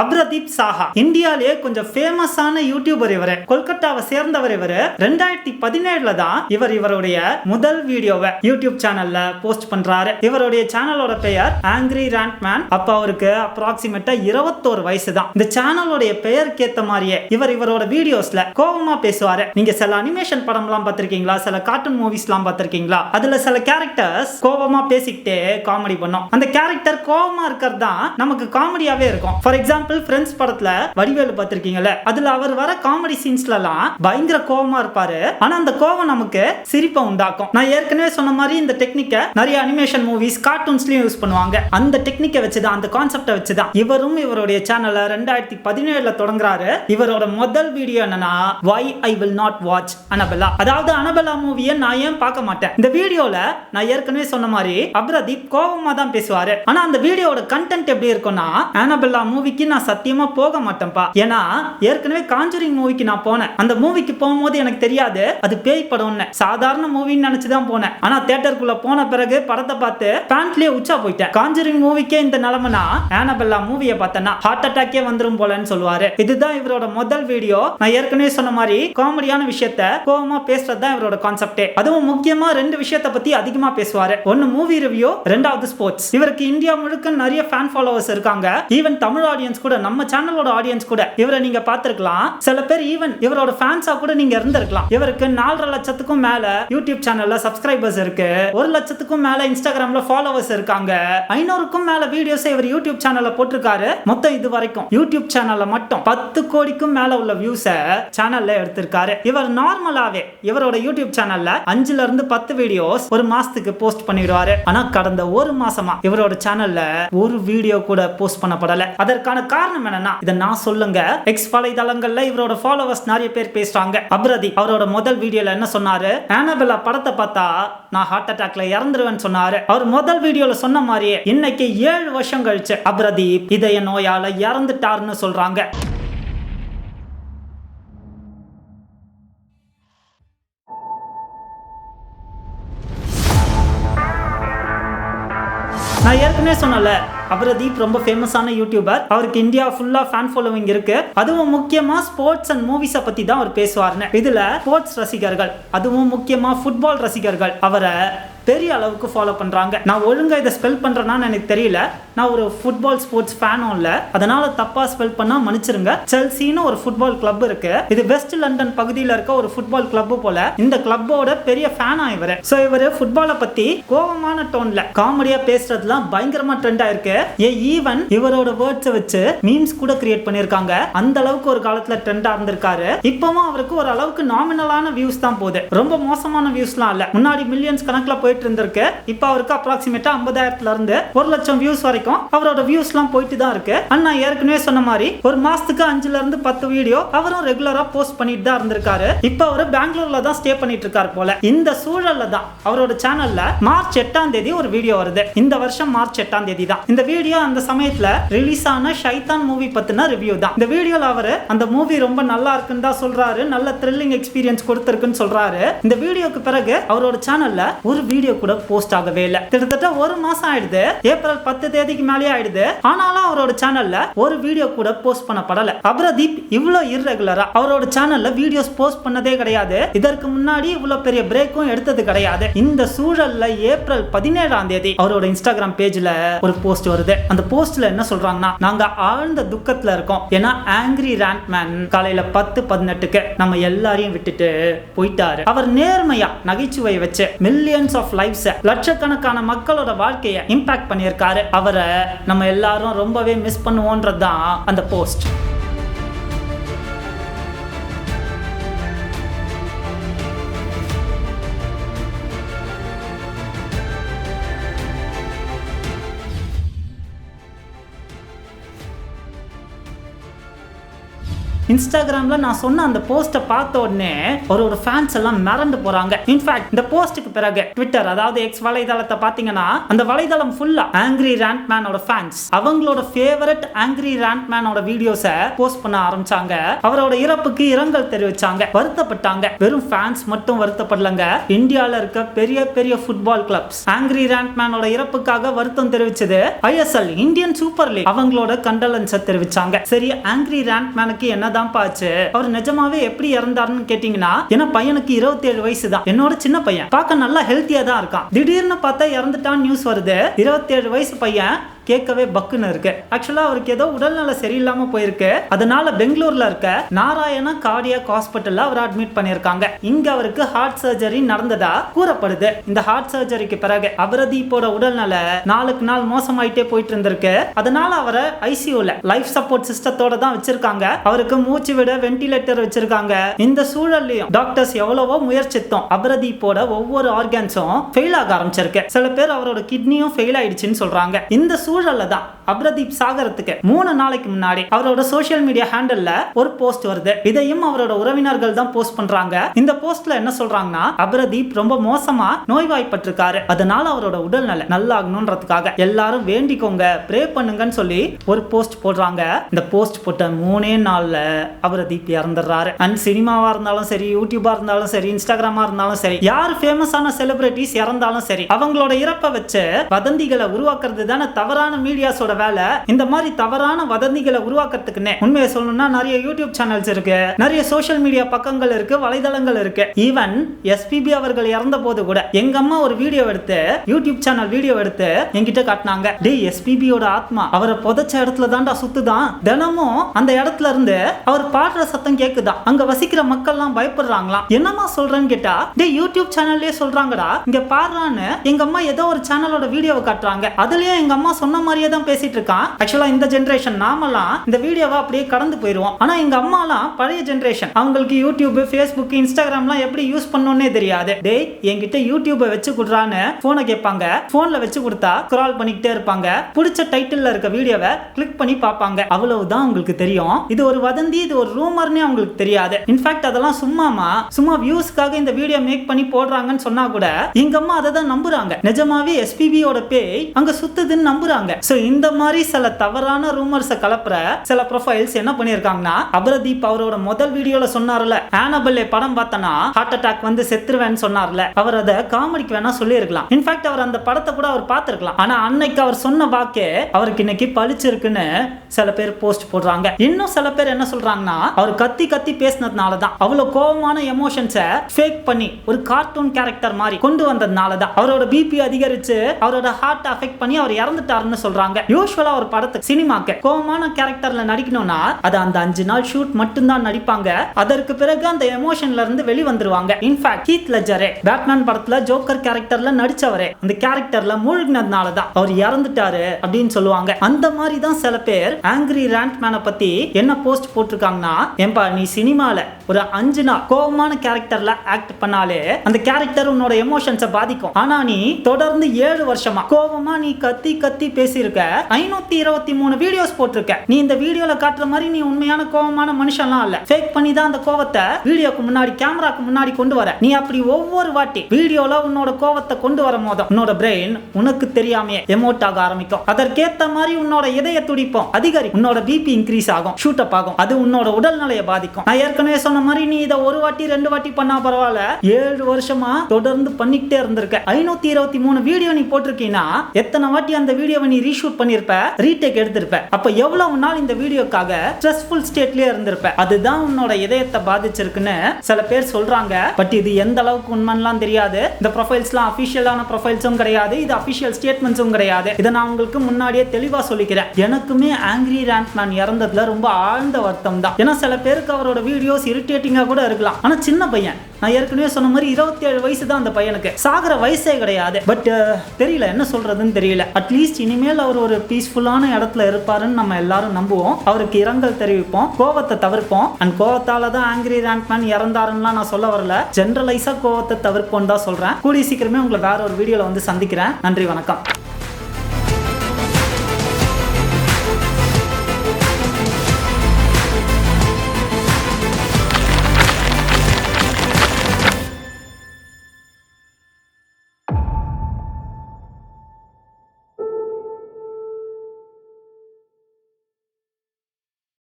அப்ரதீப் சாஹா. இந்தியாலேயே கொஞ்சம் ஃபேமஸான யூடியூபர் இவர். கொல்கத்தாவை சேர்ந்தவர் இவர். ரெண்டாயிரத்தி பதினேழுல தான் இவர் இவருடைய முதல் வீடியோவை யூடியூப் சேனல்ல போஸ்ட் பண்றாரு. இவருடைய சேனலோட பெயர் ஆங்கிரி ரேண்ட் மேன் அப்ப அவருக்கு அப்ராக்சிமேட்டா இருபத்தோரு வயசு தான். இந்த சேனலோடைய பெயருக்கு ஏத்த மாதிரியே இவர் இவரோட வீடியோஸ்ல கோபமா பேசுவாரு. நீங்க சில அனிமேஷன் படம்லாம் பார்த்திருக்கீங்களா? சில கார்ட்டூன் மூவிஸ்லாம் பார்த்திருக்கீங்களா? அதுல சில கேரக்டர்ஸ் கோபமா பேசிக்கிட்டே காமெடி பண்ணும். அந்த கேரக்டர் கோபமா இருக்கிறது தான் நமக்கு காமெடியாவே இருக்கும். ஃபார் எக்ஸாம்பிள் ஃப்ரெண்ட்ஸ் படத்துல வடிவேலு பார்த்திருக்கீங்கல்ல? அதுல அவர் வர காமெடி சீன்ஸ்லலாம் பயங்கர கோபமா இருப்பாரு. ஆனா அந்த கோபம் நமக்கு சிரிப்பை உண்டாக்கும். நான் ஏற்கனவே சொன்ன மாதிரி இந்த டெக்னிக்கை நிறைய அனிமேஷன் மூவிஸ் கார்ட்டூன்ஸ்லயும் யூஸ் பண்ணுவாங்க. அந்த டெக்னிக்கை வச்சுதான் அந்த கான்செப்டை வச்சுதான். இவரும் இவருடைய சேனலை ரெண்டாயிரத்தி பதினேழுல தொடங்குறாரு. இவரோட முதல் வீடியோ என்னன்னா why I will not watch Annabelle அதாவது அனபெல்லா மூவியை நான் ஏன் பார்க்க மாட்டேன்? இந்த வீடியோல நான் ஏற்கனவே சொன்ன மாதிரி அப்ரதீப் கோபமா தான் பேசுவாரு. ஆனா அந்த வீடியோட கண்டென்ட் எப்படி இருக்கும்னா அனபெல்லா மூவிக்கு நான் சத்தியமா போக மாட்டேன்ப்பா ஏன்னா ஏற்கனவே காஞ்சூரிங் மூவிக்கு நான் போனேன். அந்த மூவிக்கு போகும்போது எனக்கு தெரியாது அது பேய் படம்னு சாதாரண மூவின்னு நினைச்சுதான் போனேன். ஆனா தேட்டருக்குள்ள போன பிறகு படத்தை பார்த்து பேண்ட்லயே உச்சா போயிட்டேன். காஞ்சூரிங் மூவிக்கே இந்த நிலைமைனா ஆனபெல்லா மூவியை பார்த்தேன்னா ஹார்ட் அட்டாக்கே வந்துரும் போலன்னு சொல்லுவாரு. இதுதான் இவரோட முதல் வீடியோ நான் ஏற்கனவே சொன்ன மாதிரி காமெடியான விஷயத்த கோவமா பேசுறது தான் இவரோட கான்செப்டே அதுவும் முக்கியமா ரெண்டு விஷயத்தை பத்தி அதிகமா பேசுவாரு. ஒன்னு மூவி ரிவ்யூ ரெண்டாவது ஸ்போர்ட்ஸ் இவருக்கு இந்தியா முழுக்க நிறைய ஃபேன் ஃபாலோவர்ஸ் இருக்காங்க. ஈவன் தமிழ் ஆடியன்ஸ் கூட நம்ம சேனலோட ஆடியன்ஸ் கூட இவரை நீங்க பார்த்திருக்கலாம். சில பேர் ஈவன் இவரோட ஃபேன்ஸா கூட நீங்க இருந்திருக்கலாம். இவருக்கு நாலரை லட்சத்துக்கும் மேல யூடியூப் சேனல்ல சப்ஸ்கிரைபர்ஸ் இருக்கு. ஒரு லட்சத்துக்கும் மேல இன்ஸ்டாகிராம்ல ஃபாலோவர்ஸ் இருக்காங்க. ஐநூறுக்கும் மேல வீடியோஸ் இவர் யூடியூப் சேனல்ல போட்டிருக்காரு. மொத்தம் இது வரைக்கும் யூடியூப் சேனல்ல மட்டும் பத்து கோடிக்கும் மேல உள்ள வியூஸை சேனல்ல எடுத்திருக்காரு. இவர் நார்மலாவே இவரோட யூடியூப் சேனல்ல அஞ்சுல இருந்து பத்து வீடியோஸ் ஒரு மாசத்துக்கு போஸ்ட் பண்ணிடுவாரு. ஆனா கடந்த ஒரு மாசமா இவரோட சேனல்ல ஒரு வீடியோ கூட போஸ்ட் பண்ணப்படல. அதற்கான காரணம் என்னன்னா இதை நான் சொல்லுங்க. எக்ஸ் வலைதளங்கள்ல இவரோட ஃபாலோவர்ஸ் நிறைய பேர் பேசுறாங்க. அப்ரதி அவரோட முதல் வீடியோல என்ன சொன்னாரு? ஆனபெல்லா படத்தை பார்த்தா நான் ஹார்ட் அட்டாக்ல இறந்துருவேன்னு சொன்னாரு. அவர் முதல் வீடியோல சொன்ன மாதிரியே இன்னைக்கு ஏழு வருஷம் கழிச்சு அப்ரதீப் இதய நோயால இறந்துட்டாருன்னு சொல்றாங்க. நான் ஏற்கனவே சொன்னல அபரதீப் ரொம்ப ஃபேமஸான யூடியூபர் அவருக்கு இந்தியா ஃபுல்லா ஃபேன் ஃபாலோவிங் இருக்கு. அதுவும் முக்கியமா ஸ்போர்ட்ஸ் அண்ட் மூவிஸை பத்தி தான் அவர் பேசுவார்னு. இதுல ஸ்போர்ட்ஸ் ரசிகர்கள் அதுவும் முக்கியமா ஃபுட்பால் ரசிகர்கள் அவரை பெரிய அளவுக்கு ஃபாலோ பண்றாங்க. நான் ஒழுங்கா இதை ஸ்பெல் பண்றேன்னா எனக்கு தெரியல. நான் ஒரு ஃபுட்பால் ஸ்போர்ட்ஸ் ஃபேனும் இல்லை. அதனால தப்பா ஸ்பெல் பண்ணா மன்னிச்சிருங்க. செல்சின்னு ஒரு ஃபுட்பால் கிளப் இருக்கு. இது வெஸ்ட் லண்டன் பகுதியில் இருக்க ஒரு ஃபுட்பால் கிளப் போல. இந்த கிளப்போட பெரிய ஃபேனா இவர். ஸோ இவர் ஃபுட்பாலை பத்தி கோபமான டோன்ல காமெடியா பேசுறதுலாம் பயங்கரமா ட்ரெண்ட் ஆயிருக்கு. ஏ ஈவன் இவரோட வேர்ட்ஸை வச்சு மீம்ஸ் கூட கிரியேட் பண்ணியிருக்காங்க அந்த அளவுக்கு ஒரு காலத்துல ட்ரெண்டா இருந்திருக்காரு. இப்பவும் அவருக்கு ஒரு அளவுக்கு நாமினலான வியூஸ் தான் போகுது. ரொம்ப மோசமான வியூஸ்லாம் இல்ல. முன்னாடி மில்லியன்ஸ் கணக்கில் போயிட்டு இருந்திருக்கு. இப்போ அவருக்கு அப்ராக்சிமேட்டா ஐம்பதாயிரத்துல இருந்து ஒரு லட்சம் வியூஸ் வரைக்கும் அவரோட வியூஸ்லாம் போயிட்டு தான் இருக்கு. அண்ட் நான் ஏற்கனவே சொன்ன மாதிரி ஒரு மாசத்துக்கு அஞ்சுல இருந்து பத்து வீடியோ அவரும் ரெகுலரா போஸ்ட் பண்ணிட்டு தான் இருந்திருக்காரு. இப்போ அவர் பெங்களூர்ல தான் ஸ்டே பண்ணிட்டு இருக்காரு போல. இந்த சூழல்ல தான் அவரோட சேனல்ல மார்ச் எட்டாம் தேதி ஒரு வீடியோ வருது. இந்த வருஷம் மார்ச் எட்டாம் தேதி தான். இந்த வீடியோ அந்த சமயத்துல ரிலீஸ் ஆன ஷைத்தான் மூவி பத்தின ரிவ்யூ தான். இந்த வீடியோல அவரு அந்த மூவி ரொம்ப நல்லா இருக்குன்னு தான் சொல்றாரு. நல்ல த்ரில்லிங் எக்ஸ்பீரியன்ஸ் கொடுத்துருக்குன்னு சொல்றாரு. இந்த வீடியோக்கு பிறகு அவரோட சேனல்ல ஒரு வீடியோ கூட போஸ்ட் ஆகவே இல்லை. கிட்டத்தட்ட ஒரு மாசம் ஆயிடுது. ஏப்ரல் பத்து தேதி தேதிக்கு மேலேயே ஆயிடுது. ஆனாலும் அவரோட சேனல்ல ஒரு வீடியோ கூட போஸ்ட் பண்ணப்படல. அப்ரதீப் இவ்வளவு இர்ரெகுலரா அவரோட சேனல்ல வீடியோஸ் போஸ்ட் பண்ணதே கிடையாது. இதற்கு முன்னாடி இவ்வளவு பெரிய பிரேக்கும் எடுத்தது கிடையாது. இந்த சூழல்ல ஏப்ரல் பதினேழாம் தேதி அவரோட இன்ஸ்டாகிராம் பேஜ்ல ஒரு போஸ்ட் வருது. அந்த போஸ்ட்ல என்ன சொல்றாங்கன்னா நாங்க ஆழ்ந்த துக்கத்துல இருக்கோம். ஏன்னா ஆங்கிரி ரேண்ட் மேன் காலையில பத்து பதினெட்டுக்கு நம்ம எல்லாரையும் விட்டுட்டு போயிட்டாரு. அவர் நேர்மையா நகைச்சுவை வச்சு மில்லியன்ஸ் ஆஃப் லைஃப்ஸ் லட்சக்கணக்கான மக்களோட வாழ்க்கையை இம்பாக்ட் பண்ணியிருக்காரு. அவரை நம்ம எல்லாரும் ரொம்பவே மிஸ் பண்ணுவோன்றது தான் அந்த போஸ்ட் இன்ஸ்டாகிராம்ல நான் சொன்ன அந்த போஸ்ட்டை பார்த்த உடனே அவரோட ஃபேன்ஸ் எல்லாம் மறந்து போறாங்க. இன்ஃபேக்ட் இந்த போஸ்ட்டுக்கு பிறகு ட்விட்டர் அதாவது எக்ஸ் வலைதளத்தை பார்த்தீங்கன்னா அந்த வலைதளம் ஃபுல்லா ஆங்கிரி ரேண்ட் மேனோட ஃபேன்ஸ் அவங்களோட ஃபேவரட் ஆங்கிரி ரேண்ட் மேனோட வீடியோஸை போஸ்ட் பண்ண ஆரம்பிச்சாங்க. அவரோட இறப்புக்கு இரங்கல் தெரிவிச்சாங்க. வருத்தப்பட்டாங்க. வெறும் ஃபேன்ஸ் மட்டும் வருத்தப்படலங்க. இந்தியாவில் இருக்க பெரிய பெரிய ஃபுட்பால் கிளப்ஸ் ஆங்கிரி ரேண்ட் மேனோட இறப்புக்காக வருத்தம் தெரிவிச்சது ஐஎஸ்எல் இந்தியன் சூப்பர் லீக் அவங்களோட கண்டலன்ஸை தெரிவிச்சாங்க. சரி ஆங்கிரி ரேண்ட் மேனுக்கு தான் பாச்சு அவர் நிஜமாவே எப்படி இறந்தாருன்னு கேட்டீங்கன்னா ஏன்னா பையனுக்கு இருபத்தி ஏழு வயசு தான் என்னோட சின்ன பையன். பார்க்க நல்லா ஹெல்த்தியா தான் இருக்கான். திடீர்னு பார்த்தா இறந்துட்டான் நியூஸ் வருது. இருபத்தி ஏழு வயசு பையன் கேட்கவே பக்குன்னு இருக்கு. ஆக்சுவலா அவருக்கு ஏதோ உடல்நல சரியில்லாம போயிருக்கு. அதனால பெங்களூர்ல இருக்க நாராயண கார்டியாக் ஹாஸ்பிட்டல்ல அவர் அட்மிட் பண்ணியிருக்காங்க. இங்க அவருக்கு ஹார்ட் சர்ஜரி நடந்ததா கூறப்படுது. இந்த ஹார்ட் சர்ஜரிக்கு பிறகு அபரதீப்போட உடல்நல நாளுக்கு நாள் மோசமாயிட்டே போயிட்டு இருந்திருக்கு அதனால அவரை ஐசியூல லைஃப் சப்போர்ட் சிஸ்டத்தோட தான் வச்சிருக்காங்க. அவருக்கு மூச்சு விட வென்டிலேட்டர் வச்சிருக்காங்க. இந்த சூழல்லையும் டாக்டர்ஸ் எவ்வளவோ முயற்சித்தோம். அபரதீப்போட ஒவ்வொரு ஆர்கான்ஸும் ஃபெயில் ஆக ஆரம்பிச்சிருக்கு. சில பேர் அவரோட கிட்னியும் ஃபெயில் ஆயிடுச்சுன்னு சொல்றாங்க. இந்த சூழல்ல தான் அக்ரதீப் சாகரத்துக்கு மூணு நாளைக்கு முன்னாடி அவரோட சோசியல் மீடியா ஹேண்டல்ல ஒரு போஸ்ட் வருது. இதையும் அவரோட உறவினர்கள் தான் போஸ்ட் பண்றாங்க. இந்த போஸ்ட்ல என்ன சொல்றாங்கன்னா அக்ரதீப் ரொம்ப மோசமா நோய்வாய்ப்பட்டிருக்காரு. அதனால அவரோட உடல்நல நல்லாகணும்ன்றதுக்காக எல்லாரும் வேண்டிக்கோங்க ப்ரே பண்ணுங்கன்னு சொல்லி ஒரு போஸ்ட் போடுறாங்க. இந்த போஸ்ட் போட்ட மூணே நாள்ல அக்ரதீப் இறந்துடுறாரு. அண்ட் சினிமாவா இருந்தாலும் சரி யூடியூபா இருந்தாலும் சரி இன்ஸ்டாகிராமா இருந்தாலும் சரி யார் ஃபேமஸான செலிபிரிட்டிஸ் இறந்தாலும் சரி அவங்களோட இறப்பை வச்சு வதந்திகளை உருவாக்குறது தானே தவறான மீடியாஸோட வேலை இந்த மாதிரி தவறான வதந்திகளை உருவாக்குறதுக்குன்னே. உண்மையை சொல்லணும்னா நிறைய யூடியூப் சேனல்ஸ் இருக்கு நிறைய சோஷியல் மீடியா பக்கங்கள் இருக்கு வலைதளங்கள் இருக்கு. ஈவன் எஸ்பிபி அவர்கள் இறந்த போது கூட எங்க அம்மா ஒரு வீடியோ எடுத்து யூடியூப் சேனல் வீடியோ எடுத்து என்கிட்ட காட்டினாங்க. டேய் எஸ்பிபியோட ஆத்மா அவரை புதைச்ச இடத்துல தான்டா சுத்துதான். தினமும் அந்த இடத்துல இருந்து அவர் பாடுற சத்தம் கேக்குதா? அங்க வசிக்கிற மக்கள்லாம் பயப்படுறாங்களாம். என்னம்மா சொல்றேன்னு கேட்டா டே யூடியூப் சேனல்லே சொல்றாங்கடா இங்க பாடுறான்னு எங்க அம்மா ஏதோ ஒரு சேனலோட வீடியோவை காட்டுறாங்க. அதுலயும் எங்க அம்மா சொன்ன மாதிரியே தான் பேசி பேசிட்டு இருக்கான் ஆக்சுவலா இந்த ஜென்ரேஷன் நாமெல்லாம் இந்த வீடியோவை அப்படியே கடந்து போயிருவோம். ஆனா எங்க அம்மாலாம் பழைய ஜென்ரேஷன் அவங்களுக்கு யூடியூப் ஃபேஸ்புக் இன்ஸ்டாகிராம்லாம் எப்படி யூஸ் பண்ணோன்னே தெரியாது. டேய் என்கிட்ட யூடியூபை வச்சு கொடுறான்னு போனை கேட்பாங்க. போன்ல வச்சு கொடுத்தா ஸ்க்ரால் பண்ணிக்கிட்டே இருப்பாங்க. பிடிச்ச டைட்டில் இருக்க வீடியோவை கிளிக் பண்ணி பார்ப்பாங்க. அவ்வளவுதான் உங்களுக்கு தெரியும். இது ஒரு வதந்தி இது ஒரு ரூமர்னே அவங்களுக்கு தெரியாது. இன்ஃபேக்ட் அதெல்லாம் சும்மாமா சும்மா வியூஸ்க்காக இந்த வீடியோ மேக் பண்ணி போடுறாங்கன்னு சொன்னா கூட எங்க அம்மா அதை தான் நம்புறாங்க. நிஜமாவே எஸ்பிபியோட பேய் அங்க சுத்துதுன்னு நம்புறாங்க. சோ இந்த மாதிரி சில தவறான ரூமர்ஸை கலப்புற சில ப்ரொஃபைல்ஸ் என்ன பண்ணியிருக்காங்கன்னா அபரதீப் அவரோட முதல் வீடியோல சொன்னார்ல ஆனபல்லே படம் பார்த்தனா ஹார்ட் அட்டாக் வந்து செத்துருவேன்னு சொன்னார்ல அவர் அதை காமெடிக்கு வேணா சொல்லியிருக்கலாம். இன்ஃபேக்ட் அவர் அந்த படத்தை கூட அவர் பார்த்துருக்கலாம். ஆனா அன்னைக்கு அவர் சொன்ன வாக்கே அவருக்கு இன்னைக்கு பளிச்சிருக்குன்னு சில பேர் போஸ்ட் போடுறாங்க. இன்னும் சில பேர் என்ன சொல்றாங்கன்னா அவர் கத்தி கத்தி பேசினதுனால தான் அவ்வளவு கோபமான எமோஷன்ஸை ஃபேக் பண்ணி ஒரு கார்ட்டூன் கேரக்டர் மாதிரி கொண்டு வந்ததுனால தான் அவரோட பிபி அதிகரிச்சு அவரோட ஹார்ட் அஃபெக்ட் பண்ணி அவர் இறந்துட்டாருன்னு சொல்றாங்க. யூஸ்வலா ஒரு படத்துக்கு சினிமாக்கு கோபமான கேரக்டர்ல நடிக்கணும்னா அது அந்த அஞ்சு நாள் ஷூட் மட்டும்தான் நடிப்பாங்க. அதற்கு பிறகு அந்த எமோஷன்ல இருந்து வெளி வந்துருவாங்க இன்ஃபேக்ட் ஹீத் லெஜரே பேட்மேன் படத்துல ஜோக்கர் கேரக்டர்ல நடிச்சவரே அந்த கேரக்டர்ல மூழ்கினதுனால தான் அவர் இறந்துட்டாரு அப்படின்னு சொல்லுவாங்க. அந்த மாதிரி தான் சில பேர் ஆங்கிரி ரேண்ட் மேனை பத்தி என்ன போஸ்ட் போட்டிருக்காங்கன்னா ஏன்பா நீ சினிமால ஒரு அஞ்சு நாள் கோபமான கேரக்டர்ல ஆக்ட் பண்ணாலே அந்த கேரக்டர் உன்னோட எமோஷன்ஸை பாதிக்கும். ஆனா நீ தொடர்ந்து ஏழு வருஷமா கோபமா நீ கத்தி கத்தி பேசியிருக்க ஐநூத்தி இருபத்தி மூணு வீடியோஸ் போட்டிருக்க நீ இந்த வீடியோல காட்டுற மாதிரி நீ உண்மையான கோபமான மனுஷன்லாம் இல்ல ஃபேக் பண்ணி தான் அந்த கோவத்தை வீடியோக்கு முன்னாடி கேமராக்கு முன்னாடி கொண்டு வர. நீ அப்படி ஒவ்வொரு வாட்டி வீடியோல உன்னோட கோவத்தை கொண்டு வரும் போது உன்னோட பிரெயின் உனக்கு தெரியாமையே எமோட் ஆக ஆரம்பிக்கும். அதற்கேத்த மாதிரி உன்னோட இதய துடிப்போம் அதிகரி உன்னோட பிபி இன்க்ரீஸ் ஆகும் ஷூட் அப் ஆகும். அது உன்னோட உடல்நிலையை பாதிக்கும். நான் ஏற்கனவே சொன்ன மாதிரி நீ இதை ஒரு வாட்டி ரெண்டு வாட்டி பண்ணா பரவாயில்ல. ஏழு வருஷமா தொடர்ந்து பண்ணிக்கிட்டே இருந்திருக்க. ஐநூத்தி இருபத்தி மூணு வீடியோ நீ போட்டிருக்கீங்கன்னா எத்தனை வாட்டி அந்த வீடியோவை நீ ரீஷூட் பண்ணிருப்ப ரீடேக் எடுத்திருப்ப. அப்ப எவ்வளவு நாள் இந்த வீடியோக்காக ஸ்ட்ரெஸ்ஃபுல் ஸ்டேட்லயே இருந்திருப்ப? அதுதான் உன்னோட இதயத்தை பாதிச்சிருக்குன்னு சில பேர் சொல்றாங்க. பட் இது எந்த அளவுக்கு உண்மைலாம் தெரியாது. இந்த ப்ரொஃபைல்ஸ்லாம் அஃபிஷியலான ப்ரொஃபைல்ஸும் கிடையாது. இது அஃபிஷியல் ஸ்டேட்மெண்ட்ஸும் கிடையாது. இதை நான் உங்களுக்கு முன்னாடியே தெளிவா சொல்லிக்கிறேன். எனக்குமே ஆங்கிரி ரேண்ட்மேன் இறந்ததுல ரொம்ப ஆழ்ந்த வருத்தம் தான். ஏன்னா சில பேருக்கு அவரோட வீடியோஸ் இரிட்டேட்டிங்கா கூட இருக்கலாம். ஆனா சின்ன பையன். நான் ஏற்கனவே சொன்ன மாதிரி இருபத்தி ஏழு வயசு தான் அந்த பையனுக்கு. சாகிற வயசே கிடையாது. பட் தெரியல. என்ன சொல்றதுன்னு தெரியல. அட்லீஸ்ட் இனிமேல் அவர் ஒரு பீஸ்ஃபுல்லான இடத்துல இருப்பாருன்னு நம்ம எல்லாரும் நம்புவோம். அவருக்கு இரங்கல் தெரிவிப்போம். கோவத்தை தவிர்ப்போம். அண்ட் கோவத்தால தான் ஆங்கிரி ரேண்ட்மேன் இறந்தாருன்னா நான் சொல்ல வரல. ஜென்ரலைஸா கோவத்தை தவிர்ப்போம் தான் சொல்றேன். கூடிய சீக்கிரமே உங்களை வேற ஒரு வீடியோல வந்து சந்திக்கிறேன். நன்றி வணக்கம்.